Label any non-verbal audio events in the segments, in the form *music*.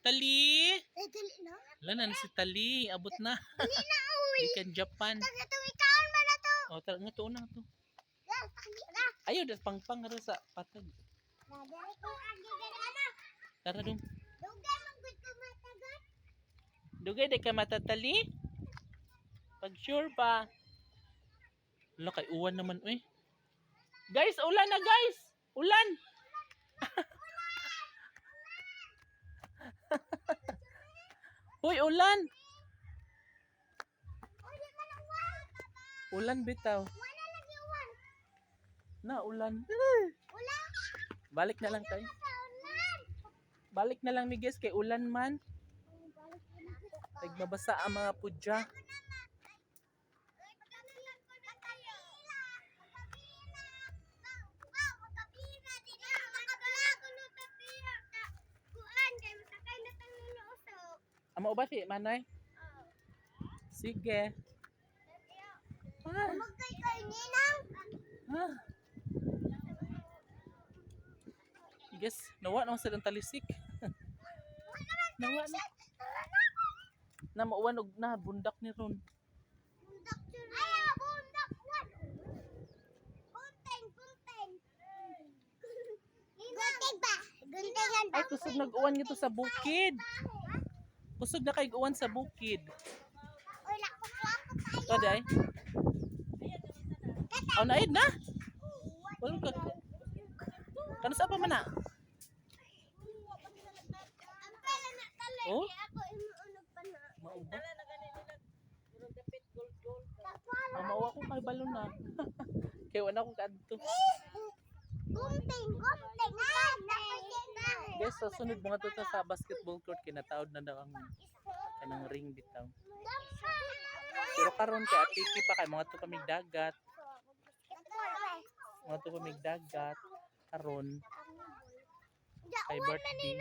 Tali! Eh, dali na. Wala na si Tali. Abot na. Dali na, *laughs* uwi. Ikan Japan. Taga to, ikaon ba na to? O, tara nga to na to. Ayaw, das pangpang rin sa patag. Tara dong. Dugay ko matagat. Dugay, di ka matatali? Pag sure pa. Wala kay uwan naman, uy. Guys, ulan na guys! Ulan! Uy, ulan! Ulan bitaw. Wala lagi wal. Na, ulan. Wala. Balik na lang tayo. Ulan. Balik na lang ni guys kay ulan man. Nagbabasa ang mga pudya. Amo ba si Manay? Sige. Ah, ah. Guys, nawa naman silang talisik. nawa na. Na mauwan og na bundak ni Ron. Ay, kusog nag-uwan nito sa bukid. Kusog na kay uwan sa bukid. Ito day. Aw na na. Wala ka. Kano sa pa man na? Oh? Mauba. Mauwa ko kay balon na. *laughs* kay wala ko kadto. Guys, sa sunod mga to sa basketball court kinataod na daw ang kanang ring bitaw. Pero karon kay atiki pa kay mga to kamig dagat, mga to kamig dagat karon kay birthday.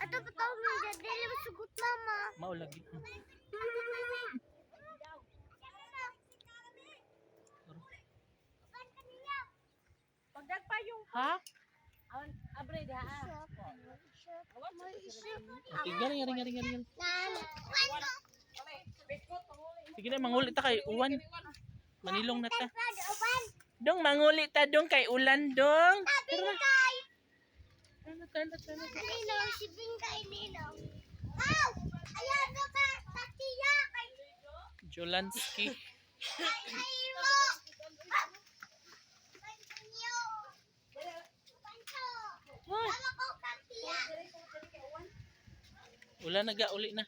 Ato pa mo dyan, dili mo sugot mama. Mao lagi. Yung Ha? awan abre. Okay, gani gani gani gani. gani. Nani. Sige na mangulit ta kay uwan. Manilong na ta. Dong mangulit ta dong kay ulan dong. Bingkay. Tara, tara, tara. Nino, si Bingkay Nino. Wow! Ayan na ba? Tatiya kay Jolansky. kay Ulan na ga uli na.